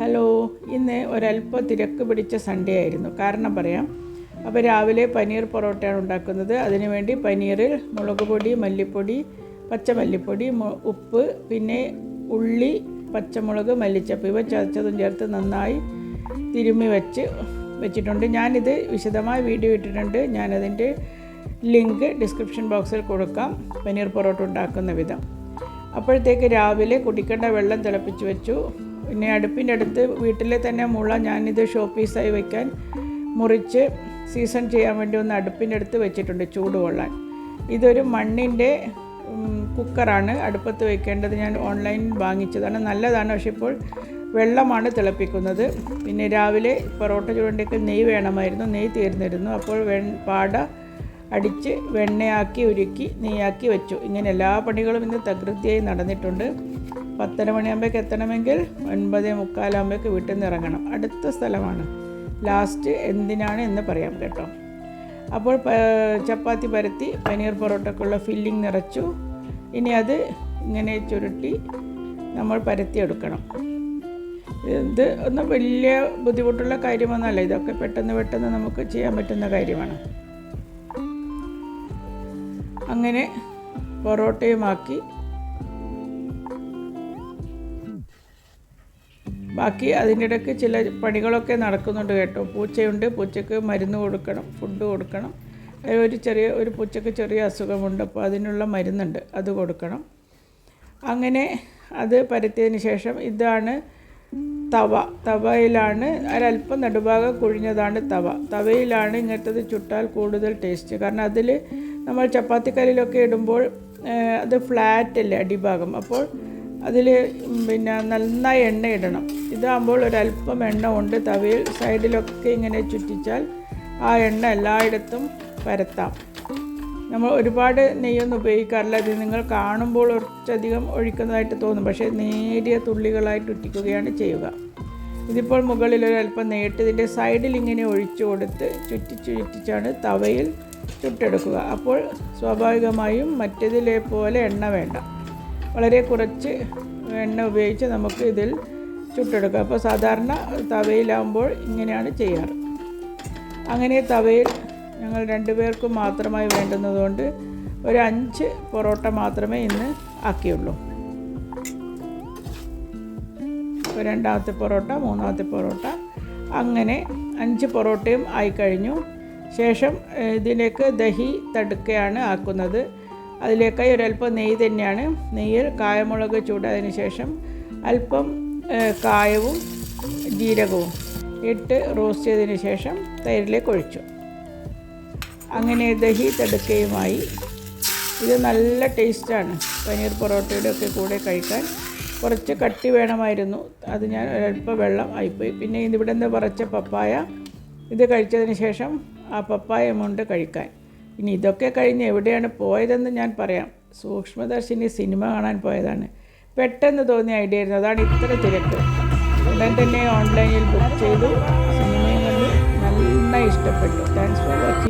Hello ഇന്ന് ഒരല്പ തിരക്ക് പിടിച്ച സൺഡേ ആയിരുന്നു. കാരണം പറയാം അപ്പോൾ രാവിലെ പനീർ പൊറോട്ടയാണ് ഉണ്ടാക്കുന്നത്. അതിനുവേണ്ടി പനീറിൽ മുളക് പൊടി മല്ലിപ്പൊടി പച്ചമല്ലിപ്പൊടി ഉപ്പ് പിന്നെ ഉള്ളി പച്ചമുളക് മല്ലിച്ചപ്പ്. ഇവ ചതച്ചതും ചേർത്ത് നന്നായി തിരുമ്മി വെച്ച് വെച്ചിട്ടുണ്ട്. ഞാനിത് വിശദമായി വീഡിയോ ഇട്ടിട്ടുണ്ട്. ഞാനതിന്റെ ലിങ്ക് ഡിസ്ക്രിപ്ഷൻ ബോക്സിൽ കൊടുക്കാം പനീർ പൊറോട്ട ഉണ്ടാക്കുന്ന വിധം. അപ്പോഴത്തേക്ക് രാവിലെ കുടിക്കേണ്ട വെള്ളം തിളപ്പിച്ച് വെച്ചു. പിന്നെ അടുപ്പിന്റെ അടുത്ത് വീട്ടിലെ തന്നെ മുള ഞാനിത് ഷോ പീസായി വയ്ക്കാൻ മുറിച്ച് സീസൺ ചെയ്യാൻ വേണ്ടി ഒന്ന് അടുപ്പിന്റെ അടുത്ത് വെച്ചിട്ടുണ്ട് ചൂടുകൊള്ളാൻ ഇതൊരു മണ്ണിന്റെ കുക്കറാണ് അടുപ്പത്ത് വെക്കേണ്ടത്. ഞാൻ ഓൺലൈനിൽ വാങ്ങിച്ചതാണ്. നല്ലതാണ് പക്ഷേ ഇപ്പോൾ വെള്ളമാണ് തിളപ്പിക്കുന്നത്. പിന്നെ രാവിലെ പൊറോട്ട ചൂടേക്ക് നെയ്യ് വേണമായിരുന്നു. നെയ്യ് തീർന്നിരുന്നു. അപ്പോൾ വെ പാട അടിച്ച് വെണ്ണയാക്കി ഉരുക്കി നെയ്യാക്കി വെച്ചു. ഇങ്ങനെ എല്ലാ പണികളും ഇന്ന് തകൃതിയായി നടന്നിട്ടുണ്ട്. പത്തര മണിയാകുമ്പോഴേക്ക് എത്തണമെങ്കിൽ ഒൻപത് മുക്കാലാകുമ്പോഴേക്ക് വീട്ടിൽ നിന്ന് ഇറങ്ങണം. അടുത്ത സ്ഥലമാണ്. ലാസ്റ്റ് എന്തിനാണ് എന്ന് പറയാം കേട്ടോ. അപ്പോൾ ചപ്പാത്തി പരത്തി പനീർ പൊറോട്ടക്കുള്ള ഫില്ലിംഗ് നിറച്ചു. ഇനി അത് ഇങ്ങനെ ചുരുട്ടി നമ്മൾ പരത്തിയെടുക്കണം. ഇത് ഒന്നും വലിയ ബുദ്ധിമുട്ടുള്ള കാര്യമൊന്നുമല്ല. ഇതൊക്കെ പെട്ടെന്ന് പെട്ടെന്ന് നമുക്ക് ചെയ്യാൻ പറ്റുന്ന കാര്യമാണ്. അങ്ങനെ പൊറോട്ടയുമാക്കി ബാക്കി അതിന്റെ ഇടയ്ക്ക് ചില പണികളൊക്കെ നടക്കുന്നുണ്ട് കേട്ടോ. പൂച്ചയുണ്ട് പൂച്ചയ്ക്ക് മരുന്ന് കൊടുക്കണം ഫുഡ് കൊടുക്കണം. ഒരു ചെറിയ ഒരു പൂച്ചയ്ക്ക് ചെറിയ അസുഖമുണ്ട് അപ്പോൾ അതിനുള്ള മരുന്നുണ്ട് അത് കൊടുക്കണം. അങ്ങനെ അത് പരത്തിയതിന് ശേഷം ഇതാണ് തവ. തവയിലാണ് ഒരല്പം നടുഭാഗം കുഴിഞ്ഞതാണ് തവ. തവയിലാണ് ഇങ്ങനത്തത് ചുട്ടാൽ കൂടുതൽ ടേസ്റ്റ്. കാരണം അതിൽ നമ്മൾ ചപ്പാത്തിക്കല്ലിലൊക്കെ ഇടുമ്പോൾ അത് ഫ്ലാറ്റ് അല്ലേ അടിഭാഗം. അപ്പോൾ അതിൽ പിന്നെ നന്നായി എണ്ണ ഇടണം. ഇതാകുമ്പോൾ ഒരല്പം എണ്ണ ഉണ്ട്. തവയിൽ സൈഡിലൊക്കെ ഇങ്ങനെ ചുറ്റിച്ചാൽ ആ എണ്ണ എല്ലായിടത്തും പരത്താം. നമ്മൾ ഒരുപാട് നെയ്യൊന്നും ഉപയോഗിക്കാറില്ല. ഇത് നിങ്ങൾ കാണുമ്പോൾ കുറച്ചധികം ഒഴിക്കുന്നതായിട്ട് തോന്നും. പക്ഷേ നേരിയ തുള്ളികളായിട്ട് ഉറ്റിക്കുകയാണ് ചെയ്യുക. ഇതിപ്പോൾ മുകളിൽ ഒരല്പം നെയ്യിട്ട് ഇതിന്റെ സൈഡിൽ ഇങ്ങനെ ഒഴിച്ചു കൊടുത്ത് ചുറ്റിച്ച് ചുറ്റിച്ചാണ് തവയിൽ ചുട്ടെടുക്കുക. അപ്പോൾ സ്വാഭാവികമായും മറ്റേതിലെ പോലെ എണ്ണ വേണ്ട. വളരെ കുറച്ച് എണ്ണ ഉപയോഗിച്ച് നമുക്ക് ഇതിൽ ചുട്ടെടുക്കാം. അപ്പോൾ സാധാരണ തവയിലാകുമ്പോൾ ഇങ്ങനെയാണ് ചെയ്യാറ്. അങ്ങനെ തവയിൽ ഞങ്ങൾ രണ്ടുപേർക്കും മാത്രമായി വേണ്ടുന്നതുകൊണ്ട് ഒരു അഞ്ച് പൊറോട്ട മാത്രമേ ഇന്ന് ആക്കിയുള്ളൂ. രണ്ടാമത്തെ പൊറോട്ട മൂന്നാമത്തെ പൊറോട്ട അങ്ങനെ അഞ്ച് പൊറോട്ടയും ആയിക്കഴിഞ്ഞു. ശേഷം ഇതിലേക്ക് ദഹി തടുക്കയാണ് ആക്കുന്നത്. അതിലേക്കായി ഒരല്പം നെയ്യ് തന്നെയാണ്. നെയ്യിൽ കായമുളക് ചൂടായതിന് ശേഷം അല്പം കായവും ജീരകവും ഇട്ട് റോസ്റ്റ് ചെയ്തതിന് ശേഷം തൈരിലേക്ക് ഒഴിച്ചു. അങ്ങനെ ദഹി തടുക്കയുമായി. ഇത് നല്ല ടേസ്റ്റാണ്. പനീർ പൊറോട്ടയുടെ ഒക്കെ കൂടെ കഴിക്കാൻ. കുറച്ച് കട്ടി വേണമായിരുന്നു. അത് ഞാൻ ഒരല്പം വെള്ളം ആയിപ്പോയി. പിന്നെ ഇതിവിടെ നിന്ന് പറച്ച പപ്പായ? ഇത് കഴിച്ചതിന് ശേഷം ആ പപ്പായ കൊണ്ട് കഴിക്കാൻ. ഇനി ഇതൊക്കെ കഴിഞ്ഞ് എവിടെയാണ് പോയതെന്ന് ഞാൻ പറയാം. സൂക്ഷ്മദർശിനി സിനിമ കാണാൻ പോയതാണ്. പെട്ടെന്ന് തോന്നിയ ഐഡിയ ആയിരുന്നു. അതാണ് ഇത്ര തിരക്ക്. ഉടൻ തന്നെ ഓൺലൈനിൽ ബുക്ക് ചെയ്തു. സിനിമയും കണ്ട്. നന്നായി ഇഷ്ടപ്പെട്ടു. Thanks for watching